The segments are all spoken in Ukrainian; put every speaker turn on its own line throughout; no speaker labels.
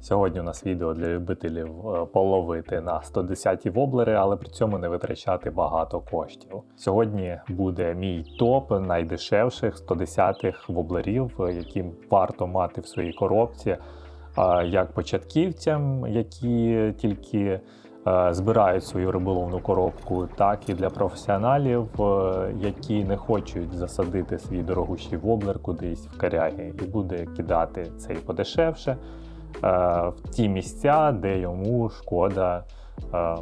Сьогодні у нас відео для любителів е, половити на 110-ті воблери, але при цьому не витрачати багато коштів. Сьогодні буде мій топ найдешевших 110-х воблерів, е, які варто мати в своїй коробці, е, як початківцям, які тільки збирають свою риболовну коробку, так і для професіоналів, які не хочуть засадити свій дорогущий воблер кудись в коряги і буде кидати цей подешевше в ті місця, де йому шкода е,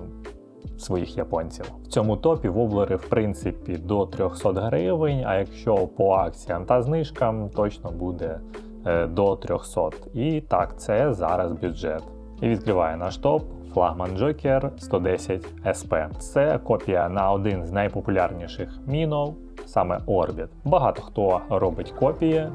своїх японців. В цьому топі воблери, в принципі, до 300 гривень, а якщо по акціям та знижкам, точно буде е, до 300. І так, це зараз бюджет. І відкриває наш топ флагман Joker 110 SP. Це копія на один з найпопулярніших мінов, саме Orbit. Багато хто робить копії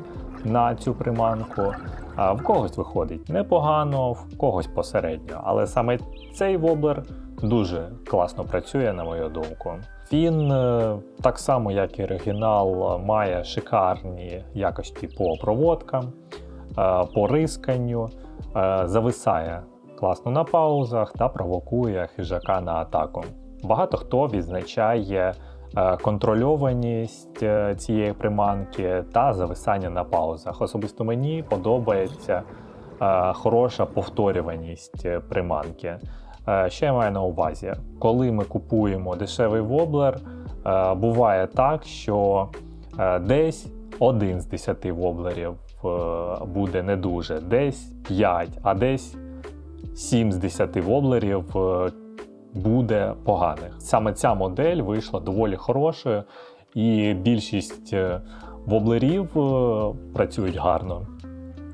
на цю приманку. А в когось виходить непогано, в когось посередньо. Але саме цей воблер дуже класно працює, на мою думку. Він е, так само, як і оригінал, має шикарні якості по проводкам, е, по рисканню, е, зависає класно на паузах та провокує хижака на атаку. Багато хто відзначає контрольованість е, цієї приманки та зависання на паузах. Особисто мені подобається е, хороша повторюваність е, приманки. Е, Що я маю на увазі? Коли ми купуємо дешевий воблер, е, буває так, що е, десь один з 10 воблерів е, буде не дуже, десь 5, а десь 7 з 10 воблерів е, буде поганих. Саме ця модель вийшла доволі хорошою, і більшість е, воблерів е, працюють гарно.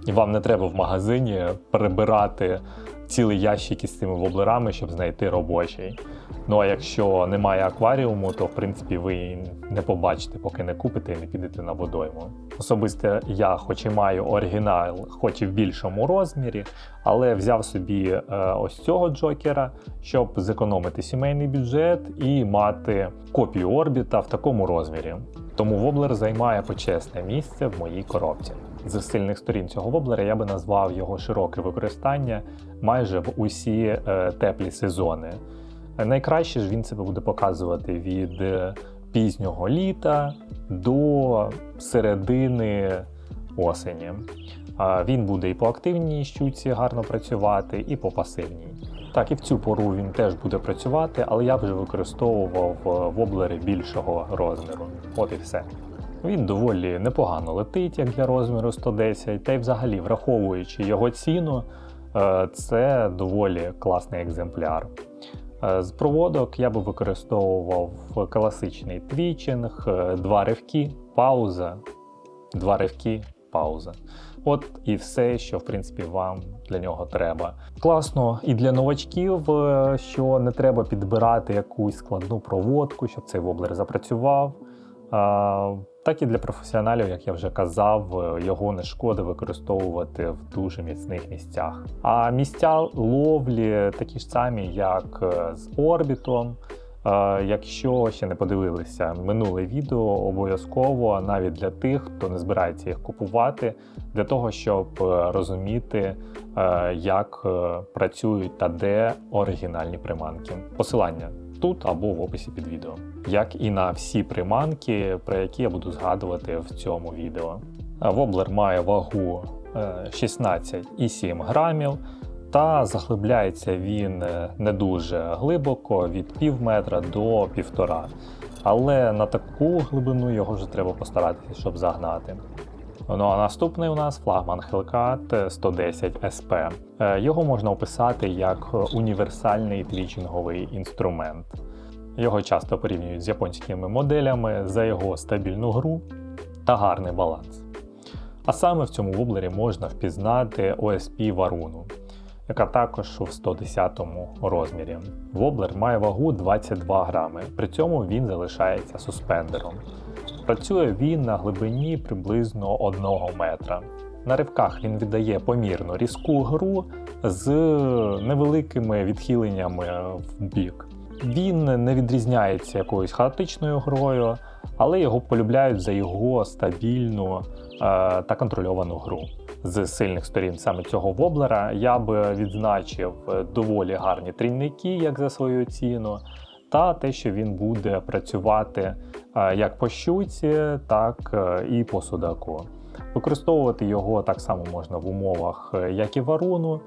І вам не треба в магазині перебирати цілий ящик із цими воблерами, щоб знайти робочий. Ну а якщо немає акваріуму, то в принципі ви не побачите, поки не купите і не підете на водойму. Особисто я, хоч і маю оригінал, хоч і в більшому розмірі, але взяв собі е, ось цього джокера, щоб зекономити сімейний бюджет і мати копію орбіта в такому розмірі. Тому воблер займає почесне місце в моїй коробці. З сильних сторін цього воблера я би назвав його широке використання майже в усі е, теплі сезони. Найкраще ж він себе буде показувати від е, пізнього літа до середини осені. Він буде і по активній щуці гарно працювати, і по пасивній. Так, і в цю пору він теж буде працювати, але я вже використовував е, воблери більшого розміру. От і все. Він доволі непогано летить, як для розміру 110, та й взагалі, враховуючи його ціну, е, це доволі класний екземпляр. Е, З проводок я би використовував класичний твічинг, е, два ривки, пауза, два ривки, пауза. От і все, що в принципі вам для нього треба. Класно і для новачків, що не треба підбирати якусь складну проводку, щоб цей воблер запрацював. Так і для професіоналів, як я вже казав, е, його не шкода використовувати в дуже міцних місцях. А місця ловлі такі ж самі, як е, з орбітом. Якщо ще не подивилися минуле відео, обов'язково навіть для тих, хто не збирається їх купувати, для того, щоб е, розуміти, е, як е, працюють та де оригінальні приманки. Посилання тут або в описі під відео, як і на всі приманки, про які я буду згадувати в цьому відео. Воблер має вагу е, 16,7 грамів. Та заглибляється він е, не дуже глибоко від пів метра до півтора. Але на таку глибину його вже треба постаратися, щоб загнати. Ну а наступний у нас флагман Hellcat 110 SP. Е, Його можна описати як універсальний твічинговий інструмент. Його часто порівнюють з японськими моделями за його стабільну гру та гарний баланс. А саме в цьому воблері можна впізнати OSP Варуну, яка також в 110 розмірі. Воблер має вагу 22 грами, при цьому він залишається суспендером. Працює він на глибині приблизно 1 метра. На ривках він віддає помірно різку гру з невеликими відхиленнями в бік. Він не відрізняється якоюсь хаотичною грою, але його полюбляють за його стабільну е, та контрольовану гру. З сильних сторін саме цього воблера, я би відзначив е, доволі гарні трійники, як за свою ціну, та те, що він буде працювати е, як по щуці, так е, і по судаку. Використовувати його так само можна в умовах, як і варуну,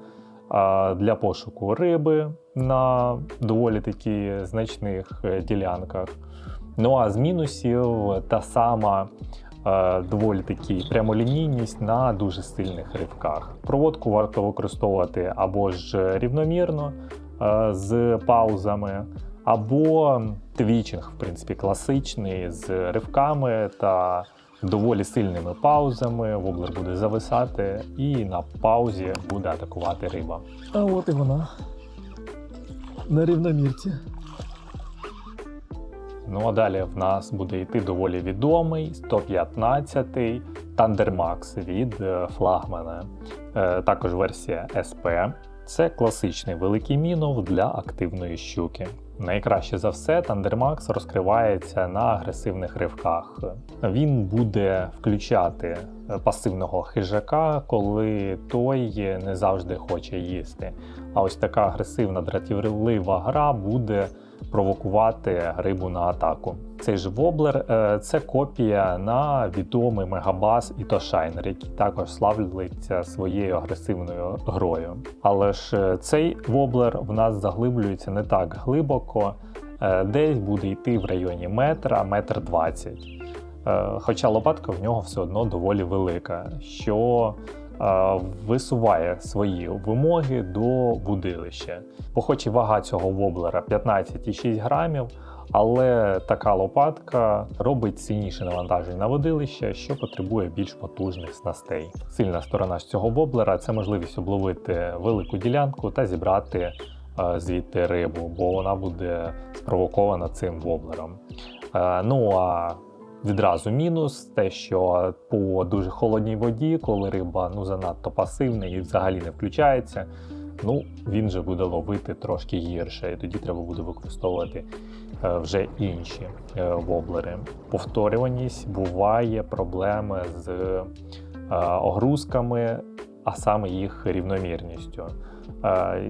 для пошуку риби на доволі таки значних ділянках. Ну а з мінусів та сама доволі таки прямолінійність на дуже сильних ривках. Проводку варто використовувати або ж рівномірно е, з паузами, або твічинг, в принципі, класичний з ривками та доволі сильними паузами. Воблер буде зависати, і на паузі буде атакувати риба.
А от і вона. На рівномірці.
Ну а далі в нас буде йти доволі відомий 115-й Thunder Max від е, флагмана. Е, Також версія SP. Це класичний великий мінов для активної щуки. Найкраще за все, Thunder Max розкривається на агресивних ривках. Він буде включати е, пасивного хижака, коли той не завжди хоче їсти. А ось така агресивна дратівлива гра буде провокувати рибу на атаку. Цей ж воблер е, це копія на відомий мегабас і Тошайнер, який також славиться своєю агресивною грою. Але ж е, цей воблер в нас заглиблюється не так глибоко, е, десь буде йти в районі метра, метр двадцять. Е, Хоча лопатка в нього все одно доволі велика, що е, висуває свої вимоги до будилища. Бо хоч і вага цього воблера 15,6 грамів, але така лопатка робить сильніше навантаження на водилище, що потребує більш потужних снастей. Сильна сторона цього воблера це можливість обловити велику ділянку та зібрати е, звідти рибу, бо вона буде спровокована цим воблером. Е, Ну а Відразу мінус те, що по дуже холодній воді, коли риба ну занадто пасивна і взагалі не включається, ну він же буде ловити трошки гірше, і тоді треба буде використовувати е, вже інші е, воблери. Повторюваність буває проблеми з е, огрузками, а саме їх рівномірністю.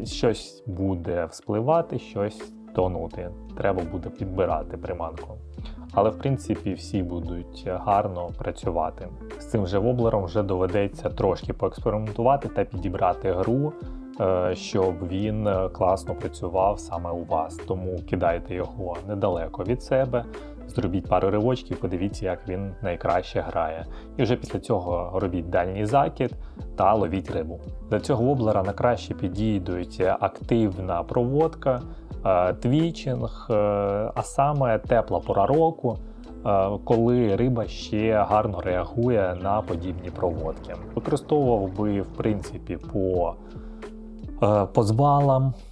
Щось буде вспливати, щось тонути. Треба буде підбирати приманку. Але в принципі всі будуть гарно працювати. З цим же воблером вже доведеться трошки поекспериментувати та підібрати гру, е, щоб він класно працював саме у вас. Тому кидайте його недалеко від себе, зробіть пару ривочків, подивіться, як він найкраще грає. І вже після цього робіть дальній закид та ловіть рибу. Для цього воблера на краще підійдуть активна проводка, е, твічинг, е, а саме тепла пора року. е, Коли риба ще гарно реагує на подібні проводки, використовував би в принципі по, по звалам, е,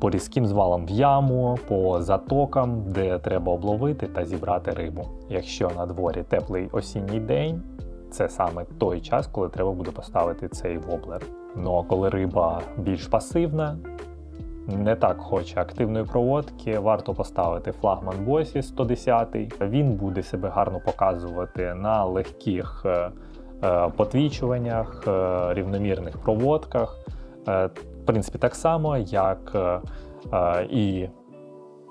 по різким звалам в яму, по затокам, де треба обловити та зібрати рибу. Якщо на дворі теплий осінній день, це саме той час, коли треба буде поставити цей воблер. Ну а коли риба більш пасивна, не так хоче активної проводки, варто поставити флагман Босі 110. Він буде себе гарно показувати на легких е, е, потвічуваннях, е, рівномірних проводках. В принципі, так само, як е, е, і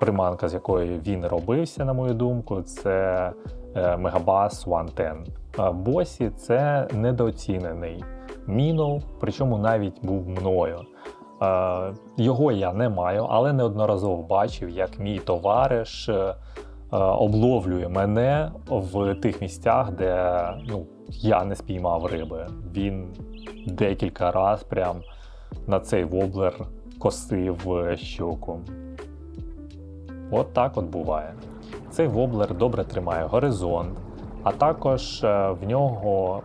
приманка, з якої він робився, на мою думку, це е, Megabass 110. Е, Босі це недооцінений мінов, причому навіть був мною. Його я не маю, але неодноразово бачив, як мій товариш обловлює мене в тих місцях, де ну, я не спіймав риби. Він декілька разів прям на цей воблер косив е, щуку. От так от буває. Цей воблер добре тримає горизонт, а також е, в нього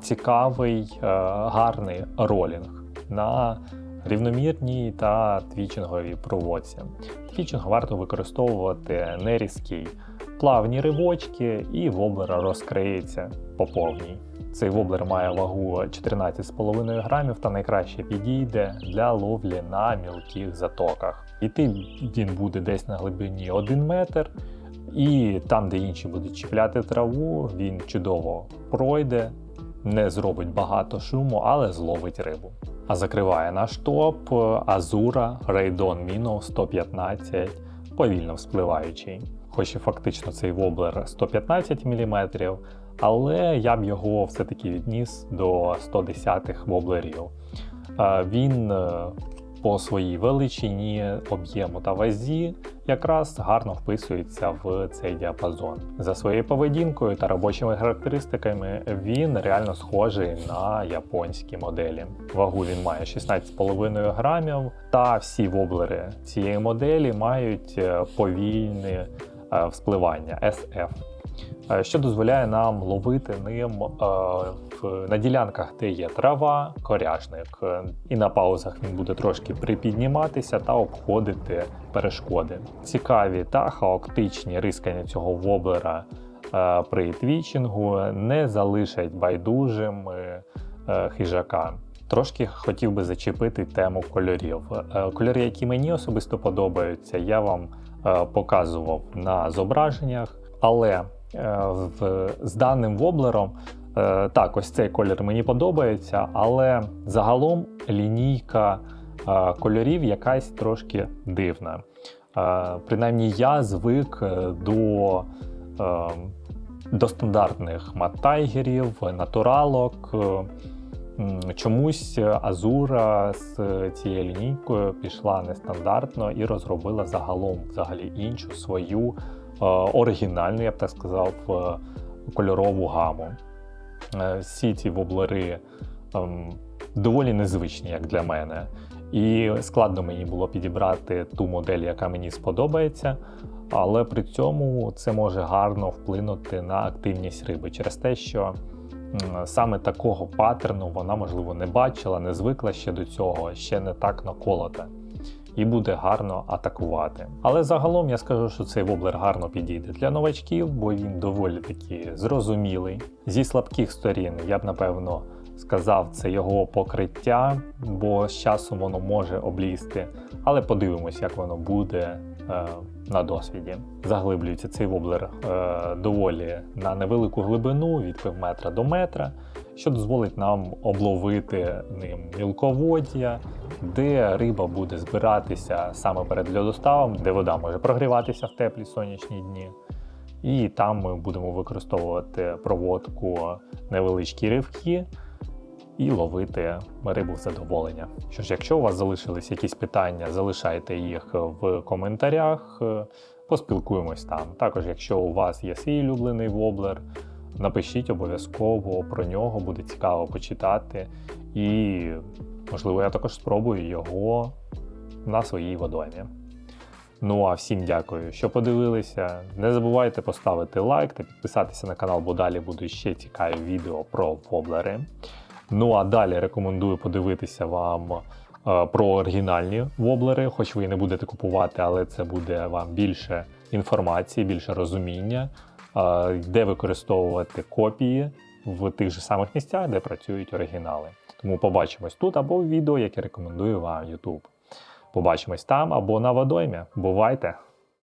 цікавий е, гарний ролінг на рівномірній та твічинговій проводці. Твічинг варто використовувати не різкий. Плавні ривочки і воблер розкриється по повній. Цей воблер має вагу 14,5 грамів та найкраще підійде для ловлі на мілких затоках. Іти він буде десь на глибині 1 метр, і там, де інші будуть чіпляти траву, він чудово пройде, не зробить багато шуму, але зловить рибу. А закриває наш топ Азура Raydon Minnow 115 повільно вспливаючий. Хоч і фактично цей воблер 115 мм, але я б його все-таки відніс до 110-х воблерів. Він е, по своїй величині, об'єму та вазі якраз гарно вписується в цей діапазон. За своєю поведінкою та робочими характеристиками він реально схожий на японські моделі. Вагу він має 16,5 грамів, та всі воблери цієї моделі мають е, повільне е, вспливання SF. Е, Що дозволяє нам ловити ним е, на ділянках, де є трава, коряжник, Е, і на паузах він буде трошки припідніматися та обходити перешкоди. Цікаві та хаотичні рискання цього воблера при твічингу не залишать байдужим хижака. Трошки хотів би зачепити тему кольорів. Кольори, які мені особисто подобаються, я вам показував на зображеннях, але в, з даним воблером е, так, ось цей колір мені подобається, але загалом лінійка е, кольорів якась трошки дивна. Е, Принаймні я звик е, до, е, до стандартних маттайгерів, натуралок. е, Чомусь Азура з цією лінійкою пішла нестандартно і розробила загалом взагалі іншу свою е, оригінальну, я б так сказав, е, кольорову гаму. Е, Всі ці воблери ем, доволі незвичні, як для мене. І складно мені було підібрати ту модель, яка мені сподобається, але при цьому це може гарно вплинути на активність риби через те, що саме такого паттерну вона, можливо, не бачила, не звикла ще до цього, ще не так наколота. І буде гарно атакувати. Але загалом я скажу, що цей воблер гарно підійде для новачків, бо він доволі таки зрозумілий. Зі слабких сторін я б напевно сказав, це його покриття, бо з часом воно може облізти. Але подивимось, як воно буде на досвіді. Заглиблюється цей воблер е, доволі на невелику глибину від півметра до метра, що дозволить нам обловити ним мілководдя, де риба буде збиратися саме перед льодоставом, де вода може прогріватися в теплі сонячні дні. І там ми будемо використовувати проводку невеличкі ривки і ловити рибу в задоволення. Що ж, якщо у вас залишились якісь питання, залишайте їх в коментарях, поспілкуємось там. Також, якщо у вас є свій улюблений воблер, напишіть обов'язково про нього, буде цікаво почитати. І, можливо, я також спробую його на своїй водоймі. Ну а всім дякую, що подивилися. Не забувайте поставити лайк та підписатися на канал, бо далі будуть ще цікаві відео про воблери. Ну а далі рекомендую подивитися вам е, про оригінальні воблери, хоч ви і не будете купувати, але це буде вам більше інформації, більше розуміння, е, де використовувати копії в тих же самих місцях, де працюють оригінали. Тому побачимось тут або в відео, яке рекомендує вам YouTube. Побачимось там або на водоймі. Бувайте!